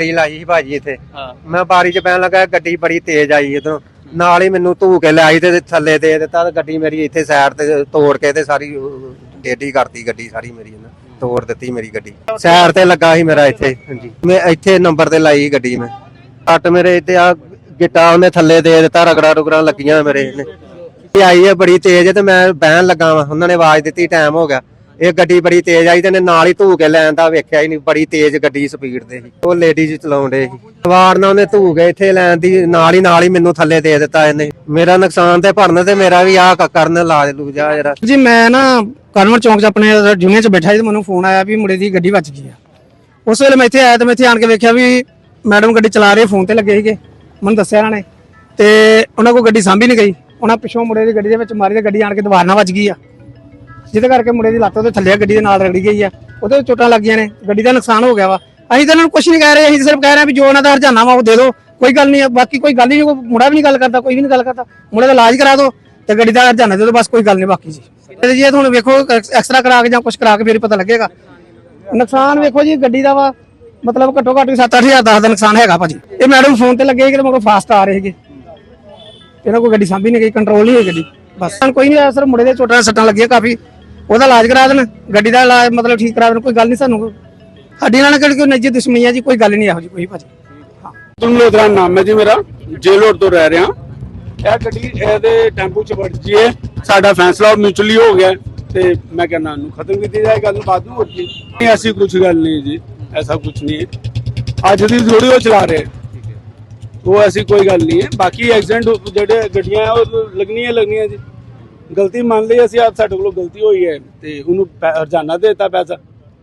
ਗੱਡੀ ਲਾਈ ਸੀ ਭਾਜੀ ਇੱਥੇ। ਹਾਂ। ਮੈਂ ਬਾਰੀ 'ਚ ਪੈਣ ਲੱਗਾ ਗੱਡੀ ਬੜੀ ਤੇਜ਼ ਆਈ ਇਧਰੋਂ। ਨਾਲ ਹੀ ਮੈਨੂੰ ਧੂ ਕੇ ਲਿਆਈ ਤੇ ਥੱਲੇ ਦੇ ਦਿੱਤਾ ਤੇ ਗੱਡੀ ਮੇਰੀ ਇੱਥੇ ਸਾਈਡ ਤੇ ਤੋੜ ਕੇ ਤੇ ਸਾਰੀ ਟੇਢੀ ਕਰਤੀ ਗੱਡੀ ਸਾਰੀ ਮੇਰੀ ਇਹਨਾਂ। ਤੋੜ ਦਿੱਤੀ ਮੇਰੀ ਗੱਡੀ। ਸਾਈਡ ਤੇ ਲੱਗਾ ਸੀ ਮੇਰਾ ਇੱਥੇ। ਹਾਂਜੀ। ਮੈਂ ਇੱਥੇ ਨੰਬਰ ਤੇ ਲਾਈ ਗੱਡੀ ਮੈਂ। ਕੱਟ ਮੇਰੇ ਇੱਥੇ ਆ ਗਿੱਟਾ ਉਹਨੇ ਥੱਲੇ ਦੇ ਦਿੱਤਾ ਰਗੜਾ ਰੁਗੜਾ ਲੱਗੀਆਂ ਮੇਰੇ ਇਹਨੇ। ਇਹ ਆਈ ਹੈ ਬੜੀ ਤੇਜ਼ ਤੇ ਮੈਂ ਬਹਿਣ ਲੱਗਾ ਵਾਂ। ਉਹਨਾਂ ਨੇ ਆਵਾਜ਼ ਦਿੱਤੀ ਟਾਈਮ ਹੋ ਗਿਆ। ਇਹ ਗੱਡੀ ਬੜੀ ਤੇਜ਼ ਆਈ ਤੇ ਇਹਨੇ ਨਾਲ ਹੀ ਧੂ ਕੇ ਲੈਣ ਦਾ ਵੇਖਿਆ ਹੀ ਨਹੀਂ, ਬੜੀ ਤੇਜ਼ ਗੱਡੀ ਸਪੀਡ ਤੇ ਸੀ। ਉਹ ਲੇਡੀਜ਼ ਚਲਾਉਂਦੇ ਸੀ। ਸਵਾਰ ਨਾਲ ਉਹਨੇ ਧੂ ਕੇ ਇੱਥੇ ਲੈਣ ਦੀ, ਨਾਲ ਹੀ ਨਾਲ ਹੀ ਮੈਨੂੰ ਥੱਲੇ ਦੇ ਦਿੱਤਾ ਇਹਨੇ। ਮੇਰਾ ਨੁਕਸਾਨ ਤੇ ਭਰਨ ਤੇ ਮੇਰਾ ਵੀ ਆਹ ਕਰਨ ਲਾਜ ਲੂ ਜਾ ਜਰਾ ਜੀ, ਮੈਂ ਨਾ ਕਨਵਰ ਚੌਂਕ 'ਚ ਆਪਣੇ ਜੂਨੀਅਰ 'ਚ ਬੈਠਾ ਸੀ ਤੇ ਮੈਨੂੰ ਫੋਨ ਆਇਆ ਵੀ ਮੁੰਡੇ ਦੀ ਗੱਡੀ ਵੱਜ ਗਈ ਆ। ਉਸ ਵੇਲੇ ਮੈਂ ਇੱਥੇ ਆਇਆ ਤੇ ਮੈਂ ਇੱਥੇ ਆਣ ਕੇ ਵੇਖਿਆ ਵੀ ਮੈਡਮ ਗੱਡੀ ਚਲਾ ਰਹੇ ਫੋਨ ਤੇ ਲੱਗੇ ਸੀਗੇ। ਮੈਨੂੰ ਦੱਸਿਆ ਇਹਨਾਂ ਨੇ ਤੇ ਉਹਨਾਂ ਕੋਲ ਗੱਡੀ ਸਾਂਭੀ ਨਹੀਂ ਗਈ। ਉਹਨਾਂ ਪਿੱਛੋਂ ਮੁੰਡੇ ਦੀ ਗੱਡੀ ਦੇ ਵਿੱਚ ਮਾਰੀ ਤੇ ਗੱਡੀ ਆਣ ਕੇ ਦੀਵਾਰ ਨਾਲ ਵੱਜ ਗਈ ਆ। ਜਿਹਦੇ ਕਰਕੇ ਮੁੰਡੇ ਦੀ ਲੱਤ ਉਹਦੇ ਥੱਲੇ ਗੱਡੀ ਦੇ ਨਾਲ ਰਗੜੀ ਗਈ ਆ। ਉਹਦੇ ਚੋਟਾਂ ਲੱਗੀਆਂ ਨੇ, ਗੱਡੀ ਦਾ ਨੁਕਸਾਨ ਹੋ ਗਿਆ ਵਾ। ਅਸੀਂ ਤਾਂ ਇਹਨਾਂ ਨੂੰ ਕੁਝ ਨਹੀਂ ਕਹਿ ਰਹੇ, ਅਸੀਂ ਸਿਰਫ ਕਹਿ ਰਹੇ ਹਾਂ ਵੀ ਜੋ ਉਹਨਾਂ ਦਾ ਹਰਜਾਨਾ ਵਾ ਉਹ ਦੇ ਦਿਓ। ਕੋਈ ਗੱਲ ਨਹੀਂ ਬਾਕੀ ਕੋਈ ਗੱਲ ਨਹੀਂ ਮੁੰਡਾ ਵੀ ਨਹੀਂ ਗੱਲ ਕਰਦਾ, ਕੋਈ ਵੀ ਨਹੀਂ ਗੱਲ ਕਰਦਾ। ਮੁੰਡੇ ਦਾ ਇਲਾਜ ਕਰਾ ਦਿਓ ਤੇ ਗੱਡੀ ਦਾ ਹਰਜਾਨਾ ਦੇ ਦਿਓ, ਬਸ ਕੋਈ ਗੱਲ ਨਹੀਂ ਬਾਕੀ ਜੀ। ਤੇ ਜੀ ਤੁਹਾਨੂੰ ਵੇਖੋ ਐਕਸਟਰਾ ਕਰਾ ਕੇ ਜਾਂ ਕੁਝ ਕਰਾ ਕੇ ਫਿਰ ਪਤਾ ਲੱਗੇਗਾ। ਨੁਕਸਾਨ ਵੇਖੋ ਜੀ, ਗੱਡੀ ਦਾ ਵਾ, ਮਤਲਬ ਘੱਟੋ ਘੱਟ 7-8000 ਦਾ ਨੁਕਸਾਨ ਹੈਗਾ ਭਾਜੀ। ਇਹ ਮੈਡਮ ਫੋਨ ਤੇ ਲੱਗੇ ਕਿ ਮੇਰੇ ਫਾਸਟ ਆ ਰਹੇ ਸੀਗੇ। ਇਹਨਾਂ ਕੋਈ ਗੱਡੀ ਸਾਂਭੀ ਨਹੀਂ ਗਈ ਕੰਟਰੋਲ ਨਹੀਂ ਹੋਈ ਗੱਡੀ। ਬਸ। ਕੋਈ ਨਹੀਂ ਆਇਆ ਸਰ, ਮੁੰਡੇ ਦੇ ਚੋਟਾਂ ਸੱਟਾਂ ਲੱਗੀਆਂ ਕਾਫੀ। ਉਹਦਾ ਇਲਾਜ ਕਰਾ ਦੇਣ, ਗੱਡੀ ਦਾ ਇਲਾਜ ਮਤਲਬ ਠੀਕ ਕਰਾ ਦੇਣ, ਕੋਈ ਗੱਲ ਨਹੀਂ ਸਾਨੂੰ। ਸਾਡੀ ਨਾਲ ਕਿਹੜੀ ਕੋਈ ਨਿੱਜੀ ਦੁਸ਼ਮਣੀ ਆ ਜੀ, ਕੋਈ ਗੱਲ ਨਹੀਂ ਇਹੋ ਜੀ ਕੋਈ ਭਾਜੀ। ਤੁਮ ਲੋਧਰਾ ਨਾਮ ਹੈ ਜੀ ਮੇਰਾ ਜੇਲੋਰ ਤੋਂ ਰਹਿ ਰਿਹਾ। ਇਹ ਗੱਡੀ, ਇਹਦੇ ਟੈਂਪੂ ਚ ਵੱਜ ਜੀ ਹੈ ਸਾਡਾ ਫੈਸਲਾ ਮਿਊਚੁਅਲੀ ਹੋ ਗਿਆ, ਤੇ ਮੈਂ ਕਹਿੰਦਾ ਨੂੰ ਖਤਮ ਕੀਤੀ ਜਾਏ, ਗੱਲ ਬਾਤ ਨੂੰ ਹੋਰ ਨਹੀਂ, ਐਸੀ ਕੁਝ ਗੱਲ ਨਹੀਂ ਜੀ, ਐਸਾ ਕੁਝ ਨਹੀਂ। ਹੈ ਅੱਜ ਦੀ ਥੋੜੀ ਉਹ ਚਲਾ ਰਹੇ। ਉਹ ਐਸੀ ਕੋਈ ਗੱਲ ਨਹੀਂ ਹੈ। ਬਾਕੀ ਐਕਸੀਡੈਂਟ ਜਿਹੜੇ ਗੱਡੀਆਂ, ਉਹ ਲੱਗਣੀਆਂ ਲੱਗਣੀਆਂ ਜੀ। ਗਲਤੀ ਮੰਨ ਲਈ ਅਸੀਂ ਆਪ ਸਾਡੇ ਕੋਲੋਂ ਗਲਤੀ ਹੋਈ ਹੈ ਤੇ ਉਹਨੂੰ ਪੈ- ਹਰਜਾਨਾ ਦੇ ਦਿੱਤਾ ਪੈਸਾ।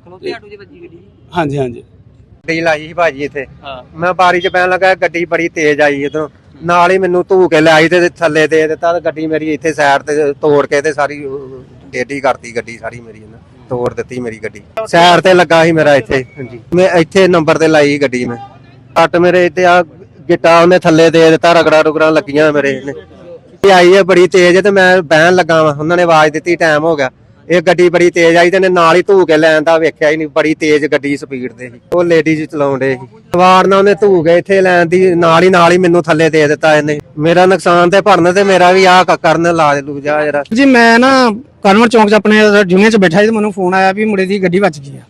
ਖਲੋਤੇ ਆਟੋ 'ਚ ਵੱਜੀ ਗੱਡੀ। ਹਾਂਜੀ ਹਾਂਜੀ। ਗੱਡੀ ਲਾਈ ਸੀ ਭਾਜੀ ਇੱਥੇ। ਹਾਂ। ਮੈਂ ਬਾਰੀ 'ਚ ਪੈਣ ਲੱਗਾ ਗੱਡੀ ਬੜੀ ਤੇਜ਼ ਆਈ ਇਧਰੋਂ। ਨਾਲ ਹੀ ਮੈਨੂੰ ਧੂ ਕੇ ਲਿਆਈ ਤੇ ਥੱਲੇ ਦੇ ਦਿੱਤਾ ਤੇ ਗੱਡੀ ਮੇਰੀ ਇੱਥੇ ਸਾਈਡ ਤੇ ਤੋੜ ਕੇ ਤੇ ਸਾਰੀ ਉਹ, ਟੇਢੀ ਕਰਤੀ ਗੱਡੀ ਸਾਰੀ ਮੇਰੀ ਇਹਨਾਂ। ਤੋੜ ਦਿੱਤੀ ਮੇਰੀ ਗੱਡੀ। ਸਾਈਡ ਤੇ ਲੱਗਾ ਸੀ ਮੇਰਾ ਇੱਥੇ ਹਾਂਜੀ। ਮੈਂ ਇੱਥੇ ਨੰਬਰ ਤੇ ਲਾਈ ਗੱਡੀ ਮੈਂ। ਕੱਟ ਮੇਰੇ ਇੱਥੇ ਆ ਗਿੱਟਾ ਉਹਨੇ ਥੱਲੇ ਦੇ ਦਿੱਤਾ ਰਗੜਾ ਰੁਗੜਾ ਲੱਗੀਆਂ ਮੇਰੇ ਇਹਨੇ। ਇਹ ਆਈ ਹੈ, ਬੜੀ ਤੇਜ਼ ਤੇ ਮੈਂ ਬਹਿਣ ਲੱਗਾ ਵਾਂ। ਉਹਨਾਂ ਨੇ ਆਵਾਜ਼ ਦਿੱਤੀ ਟਾਈਮ ਹੋ ਗਿਆ। ਇਹ ਗੱਡੀ ਬੜੀ ਤੇਜ਼ ਆਈ ਤੇ ਇਹਨੇ ਨਾਲ ਹੀ ਧੂ ਕੇ ਲੈਣ ਦਾ ਵੇਖਿਆ ਹੀ ਨਹੀਂ, ਬੜੀ ਤੇਜ਼ ਗੱਡੀ ਸਪੀਡ ਤੇ ਸੀ। ਉਹ ਲੇਡੀਜ਼ ਚਲਾਉਂਦੇ ਸੀ। ਸਵਾਰ ਨਾਲ ਉਹਨੇ ਧੂ ਕੇ ਇੱਥੇ ਲੈਣ ਦੀ, ਨਾਲ ਹੀ ਨਾਲ ਹੀ ਮੈਨੂੰ ਥੱਲੇ ਦੇ ਦਿੱਤਾ ਇਹਨੇ। ਮੇਰਾ ਨੁਕਸਾਨ ਤੇ ਭਰਨ ਤੇ ਮੇਰਾ ਵੀ ਆਹ ਕਰਨ ਲਾਜ ਲੂ ਜਾ ਜਰਾ ਜੀ, ਮੈਂ ਨਾ ਕਨਵਰ ਚੌਂਕ 'ਚ ਆਪਣੇ ਜੂਨੀਅਰ 'ਚ ਬੈਠਾ ਸੀ ਤੇ ਮੈਨੂੰ ਫੋਨ ਆਇਆ ਵੀ ਮੁੰਡੇ ਦੀ ਗੱਡੀ ਵੱਜ ਗਈ ਆ।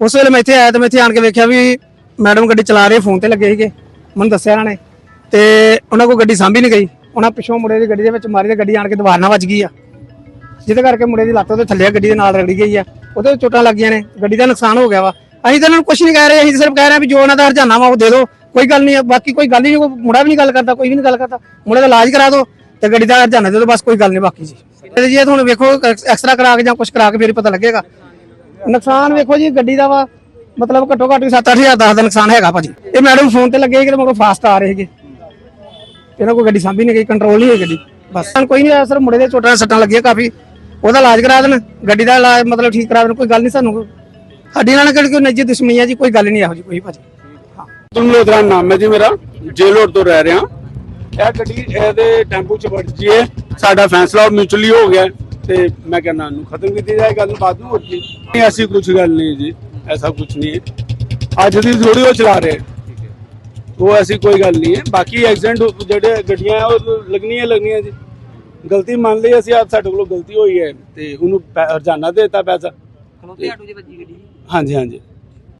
ਉਸ ਵੇਲੇ ਮੈਂ ਇੱਥੇ ਆਇਆ ਤੇ ਮੈਂ ਇੱਥੇ ਆਣ ਕੇ ਵੇਖਿਆ ਵੀ ਮੈਡਮ ਗੱਡੀ ਚਲਾ ਰਹੇ ਫੋਨ ਤੇ ਲੱਗੇ ਸੀਗੇ। ਮੈਨੂੰ ਦੱਸਿਆ ਇਹਨਾਂ ਨੇ ਤੇ ਉਹਨਾਂ ਕੋਲ ਗੱਡੀ ਸਾਂਭੀ ਨਹੀਂ ਗਈ। ਉਹਨਾਂ ਪਿੱਛੋਂ ਮੁੰਡੇ ਦੀ ਗੱਡੀ ਦੇ ਵਿੱਚ ਮਾਰੀ ਤੇ ਗੱਡੀ ਆਣ ਕੇ ਦੀਵਾਰ ਨਾਲ ਵੱਜ ਗਈ ਆ। ਜਿਹਦੇ ਕਰਕੇ ਮੁੰਡੇ ਦੀ ਲੱਤ ਉਹਦੇ ਥੱਲੇ ਆ, ਗੱਡੀ ਦੇ ਨਾਲ ਰਗੜੀ ਗਈ ਆ। ਉਹਦੇ ਵਿੱਚ ਚੋਟਾਂ ਲੱਗੀਆਂ ਨੇ ਗੱਡੀ ਦਾ ਨੁਕਸਾਨ ਹੋ ਗਿਆ ਵਾ। ਅਸੀਂ ਤਾਂ ਇਹਨਾਂ ਨੂੰ ਕੁਝ ਨਹੀਂ ਕਹਿ ਰਹੇ ਅਸੀਂ ਤਾਂ ਸਿਰਫ ਕਹਿ ਰਹੇ ਹਾਂ ਵੀ ਜੋ ਉਹਨਾਂ ਦਾ ਹਰਜਾਨਾ ਵਾ ਉਹ ਦੇ ਦਿਓ ਕੋਈ ਗੱਲ ਨਹੀਂ ਹੈ, ਬਾਕੀ ਕੋਈ ਗੱਲ ਹੀ ਨਹੀਂ ਕੋਈ ਮੁੰਡਾ ਵੀ ਨਹੀਂ ਗੱਲ ਕਰਦਾ ਕੋਈ ਵੀ ਨਹੀਂ ਗੱਲ ਕਰਦਾ ਮੁੰਡੇ ਦਾ ਇਲਾਜ ਕਰਾ ਦਿਓ ਤੇ ਗੱਡੀ ਦਾ ਹਰਜਾਨਾ ਦੇ ਦਿਓ ਬਸ ਕੋਈ ਗੱਲ ਨਹੀਂ ਬਾਕੀ ਜੀ। ਤੇ ਜੀ ਤੁਹਾਨੂੰ ਵੇਖੋ ਐਕਸਰਾ ਕਰਾ ਕੇ ਜਾਂ ਕੁਝ ਕਰਾ ਕੇ ਫਿਰ ਹੀ ਪਤਾ ਲੱਗੇਗਾ। ਨੁਕਸਾਨ ਵੇਖੋ ਜੀ ਗੱਡੀ ਦਾ ਵਾ ਮਤਲਬ ਘੱਟੋ ਘੱਟ 7-8000 ਦਾ ਨੁਕਸਾਨ ਹੈਗਾ ਭਾਜੀ। ਇਹ ਮੈਡਮ ਫੋਨ ਤੇ ਲੱਗੇ ਸੀ ਕਿ ਮੇਰੇ ਫਾਸਟ ਆ ਰਹੇ ਸੀਗੇ। ਇਹਨਾਂ ਕੋਈ ਗੱਡੀ ਸਾਂਭੀ ਨਹੀਂ ਗਈ ਕੰਟਰੋਲ ਨਹੀਂ ਹੋਈ ਗੱਡੀ। ਬਸ। ਕੋਈ ਨਹੀਂ ਆਇਆ ਸਰ ਮੁੰਡੇ ਦੇ ਚੋਟਾਂ ਸੱਟਾਂ ਲੱਗੀਆਂ ਕਾਫੀ। ਉਹਦਾ ਇਲਾਜ ਕਰਾ ਦੇਣ ਗੱਡੀ ਦਾ ਇਲਾਜ ਮਤਲਬ ਠੀਕ ਕਰਾ ਦੇਣ ਕੋਈ ਗੱਲ ਨਹੀਂ ਸਾਨੂੰ। ਸਾਡੀ ਨਾਲ ਕਿਹੜੀ ਕੋਈ ਨਿੱਜੀ ਦੁਸ਼ਮਣੀ ਆ ਜੀ ਕੋਈ ਗੱਲ ਨਹੀਂ ਇਹੋ ਜੀ ਕੋਈ ਭਾਜੀ। ਤੁਮ ਲੋਧਰਾ ਨਾਮ ਹੈ ਜੀ ਮੇਰਾ ਜੇਲੋਰ ਤੋਂ ਰਹਿ ਰਿਹਾ। ਇਹ ਗੱਡੀ ਇਹਦੇ ਟੈਂਪੂ ਚ ਵੱਜ ਜੀ ਹੈ ਸਾਡਾ ਫੈਸਲਾ ਮਿਊਚੁਅਲੀ ਹੋ ਗਿਆ ਹੈ ਤੇ ਮੈਂ ਕਹਿੰਦਾ ਨੂੰ ਖਤਮ ਕੀਤੀ ਜਾਏ ਗੱਲ ਬਾਤ ਨੂੰ ਹੋਰ ਕੀ। ਨਹੀਂ ਐਸੀ ਕੁਝ ਗੱਲ ਨਹੀਂ ਜੀ ਐਸਾ ਕੁਝ ਨਹੀਂ। ਹੈ ਅੱਜ ਦੀ ਥੋੜੀ ਉਹ ਚਲਾ ਰਹੇ। ਉਹ ਐਸੀ ਕੋਈ ਗੱਲ ਨਹੀਂ ਹੈ। ਬਾਕੀ ਐਕਸੀਡੈਂਟ ਜਿਹੜੇ ਗੱਡੀਆਂ ਹੈ ਉਹ ਲੱਗਣੀਆਂ ਲੱਗਣੀਆਂ ਜੀ। ਗਲਤੀ ਮੰਨ ਲਈ ਅਸੀਂ ਆਪ ਸਾਡੇ ਕੋਲੋਂ ਗਲਤੀ ਹੋਈ ਹੈ ਤੇ ਉਹਨੂੰ ਪੈ- ਹਰਜਾਨਾ ਦੇ ਦਿੱਤਾ ਪੈਸਾ। ਖਲੋਤੇ ਆਟੋ 'ਚ ਵੱਜੀ ਗੱਡੀ। ਹਾਂਜੀ ਹਾਂਜੀ।